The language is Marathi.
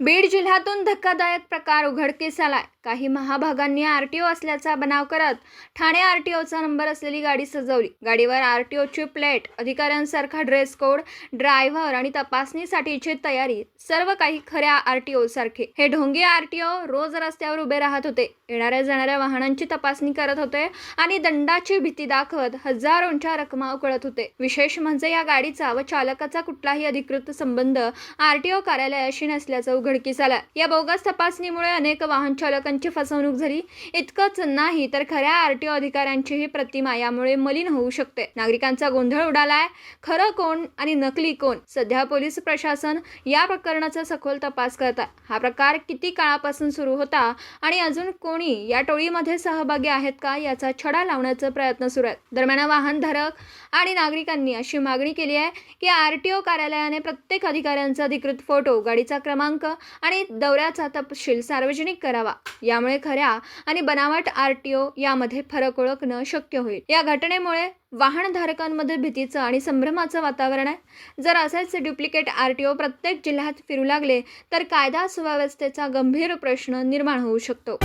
बीड जिल्ह्यातून धक्कादायक प्रकार उघडकीस आलाय. काही महाभागांनी आरटीओ असल्याचा बनाव करत ठाणे आरटीओचा नंबर असलेली गाडी सजवली. गाडीवर आरटीओची प्लेट अधिकाऱ्यांसारखा ड्रेस कोड ड्रायव्हर आणि तपासणीसाठीची तयारी सर्व काही खऱ्या आरटीओ सारखे हे ढोंगी आरटीओ रोज रस्त्यावर उभे राहत होते. येणाऱ्या जाणाऱ्या वाहनांची तपासणी करत होते आणि दंडाची भीती दाखवत हजारोंच्या रकमा उकळत होते. विशेष म्हणजे या गाडीचा व चालकाचा कुठलाही अधिकृत संबंध आरटीओ कार्यालयाशी नसल्याचं उघडकीस आला या बोगस तपासणीमुळे अनेक वाहन चालकांची फसवणूक झाली. इतकंच नाही तर खऱ्या आरटीओ अधिकाऱ्यांचीही प्रतिमा यामुळे मलिन होऊ शकते. नागरिकांचा गोंधळ उडालाय. खरं कोण आणि नकली कोण? सध्या पोलीस प्रशासन या प्रकरणाचा सखोल तपास करत आहे हा प्रकार किती काळापासून सुरू होता आणि अजून कोणी या टोळीमध्ये सहभागी आहेत का याचा छडा लावण्याचा प्रयत्न सुरू आहे दरम्यान वाहनधारक आणि नागरिकांनी अशी मागणी केली आहे की आर टी ओ कार्यालयाने प्रत्येक अधिकाऱ्यांचा अधिकृत फोटो गाडीचा क्रमांक आणि दौऱ्याचा तपशील सार्वजनिक करावा. यामुळे खऱ्या आणि बनावट आर टी ओ यामध्ये फरक ओळखणं शक्य होईल. या घटनेमुळे वाहनधारकांमध्ये भीतीचं आणि संभ्रमाचं वातावरण आहे. जर असेच डुप्लिकेट आर टी ओ प्रत्येक जिल्ह्यात फिरू लागले तर कायदा सुव्यवस्थेचा गंभीर प्रश्न निर्माण होऊ शकतो.